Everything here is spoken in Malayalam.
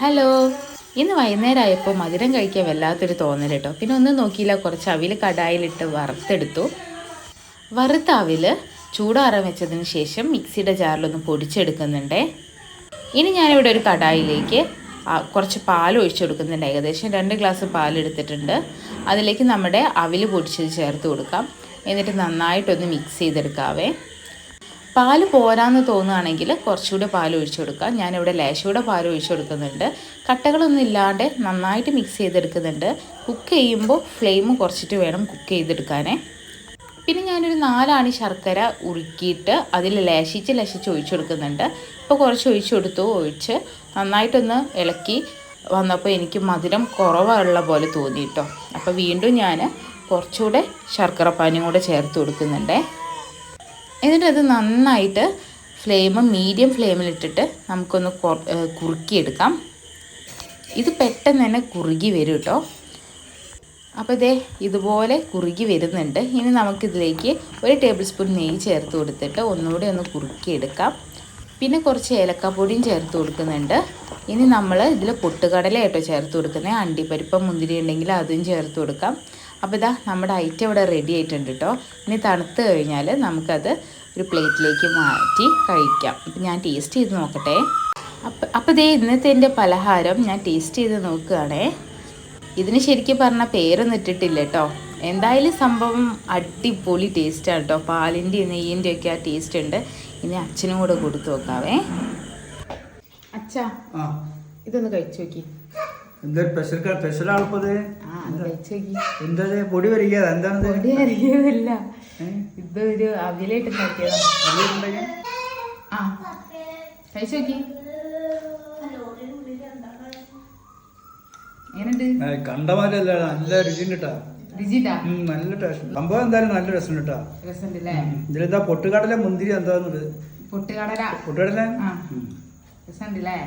ഹലോ. ഇന്ന് വൈകുന്നേരം ആയപ്പോൾ മധുരം കഴിക്കാൻ വല്ലാത്തൊരു തോന്നൽ കേട്ടോ പിന്നെ ഒന്നും നോക്കിയില്ല കുറച്ച് അവിൽ കടായിലിട്ട് വറുത്തെടുത്തു. വറുത്ത അവിൽ ചൂടാറാൻ വെച്ചതിന് ശേഷം മിക്സിയുടെ ജാറിലൊന്ന് പൊടിച്ചെടുക്കുന്നുണ്ടേ. ഇനി ഞാനിവിടെ ഒരു കടായിലേക്ക് കുറച്ച് പാൽ ഒഴിച്ചു കൊടുക്കുന്നുണ്ട്. ഏകദേശം രണ്ട് ഗ്ലാസ് പാൽ എടുത്തിട്ടുണ്ട്. അതിലേക്ക് നമ്മുടെ അവിൽ പൊടിച്ചത് ചേർത്ത് കൊടുക്കാം. എന്നിട്ട് നന്നായിട്ടൊന്ന് മിക്സ് ചെയ്തെടുക്കാവേ. പാൽ പോരാന്ന് തോന്നുകയാണെങ്കിൽ കുറച്ചുകൂടെ പാൽ ഒഴിച്ചു കൊടുക്കാം ഞാനിവിടെ ലേശയുടെ പാൽ ഒഴിച്ചു കൊടുക്കുന്നുണ്ട്. കട്ടകളൊന്നും ഇല്ലാണ്ട് നന്നായിട്ട് മിക്സ് ചെയ്തെടുക്കുന്നുണ്ട്. കുക്ക് ചെയ്യുമ്പോൾ ഫ്ലെയിം കുറച്ചിട്ട് വേണം കുക്ക് ചെയ്തെടുക്കാനേ. പിന്നെ ഞാനൊരു നാലാണി ശർക്കര ഉരുക്കിയിട്ട് അതിൽ ലേശിച്ച് ലേശിച്ച് ഒഴിച്ചു കൊടുക്കുന്നുണ്ട്. ഇപ്പോൾ കുറച്ച് ഒഴിച്ചു കൊടുത്തു. ഒഴിച്ച് നന്നായിട്ടൊന്ന് ഇളക്കി. വന്നപ്പോൾ എനിക്ക് മധുരം കുറവുള്ള പോലെ തോന്നി കേട്ടോ അപ്പോൾ വീണ്ടും ഞാൻ കുറച്ചുകൂടെ ശർക്കര പാനിയും കൂടെ ചേർത്ത് കൊടുക്കുന്നുണ്ടേ. എന്നിട്ട് അത് നന്നായിട്ട് ഫ്ലെയിം മീഡിയം ഫ്ലെയിമിലിട്ടിട്ട് നമുക്കൊന്ന് കുറുക്കിയെടുക്കാം. ഇത് പെട്ടെന്ന് തന്നെ കുറുകി വരും കേട്ടോ അപ്പോൾ ഇതേ ഇതുപോലെ കുറുകി വരുന്നുണ്ട്. ഇനി നമുക്കിതിലേക്ക് ഒരു ടേബിൾ സ്പൂൺ നെയ്യ് ചേർത്ത് കൊടുത്തിട്ട് ഒന്നുകൂടി ഒന്ന് കുറുക്കിയെടുക്കാം. പിന്നെ കുറച്ച് ഏലക്കാപ്പൊടിയും ചേർത്ത് കൊടുക്കുന്നുണ്ട്. ഇനി നമ്മൾ ഇതിൽ പൊട്ടുകടല കേട്ടോ ചേർത്ത് കൊടുക്കുന്നത് അണ്ടിപ്പരിപ്പം മുന്തിരി ഉണ്ടെങ്കിൽ അതും ചേർത്ത് കൊടുക്കാം. അപ്പോൾ ഇതാ നമ്മുടെ ഐറ്റം ഇവിടെ റെഡി ആയിട്ടുണ്ട് കേട്ടോ ഇനി തണുത്ത് കഴിഞ്ഞാൽ നമുക്കത് ഒരു പ്ലേറ്റിലേക്ക് മാറ്റി കഴിക്കാം. അപ്പം ഞാൻ ടേസ്റ്റ് ചെയ്ത് നോക്കട്ടെ. അപ്പം അപ്പോൾ ഇതേ ഇന്നത്തെ എന്റെ പലഹാരം ഞാൻ ടേസ്റ്റ് ചെയ്ത് നോക്കുകയാണേ. ഇതിന് ശരിക്കും പറഞ്ഞാൽ പേരൊന്നും ഇട്ടിട്ടില്ല കേട്ടോ എന്തായാലും സംഭവം അടിപൊളി ടേസ്റ്റാണ് കേട്ടോ പാലിന്റെയും നെയ്യിന്റെയൊക്കെ ആ ടേസ്റ്റ് ഉണ്ട്. ഇനി അച്ഛനും കൂടെ കൊടുത്തു നോക്കാവേ അച്ഛാ ആ. ഇതൊന്ന് കഴിച്ചു നോക്കി. പൊടി വരിക എന്താണിത്? പൊടി അറിയുന്നില്ല ഏ? ഇതൊരു അവിലായിട്ട്? ആ. കഴിച്ചു നോക്കി. എങ്ങനെയുണ്ട്? ആ, കണ്ട മാതിരിയല്ല നല്ല രുചി കേട്ടാ നല്ല ടേസ്റ്റ് സംഭവം എന്തായാലും നല്ല രസം കേട്ടാ. ഇതിലെന്താ പൊട്ടുകടല മുന്തിരി എന്താ പൊട്ടുകടല. പൊട്ടുകടല. രസമുണ്ടല്ലേ?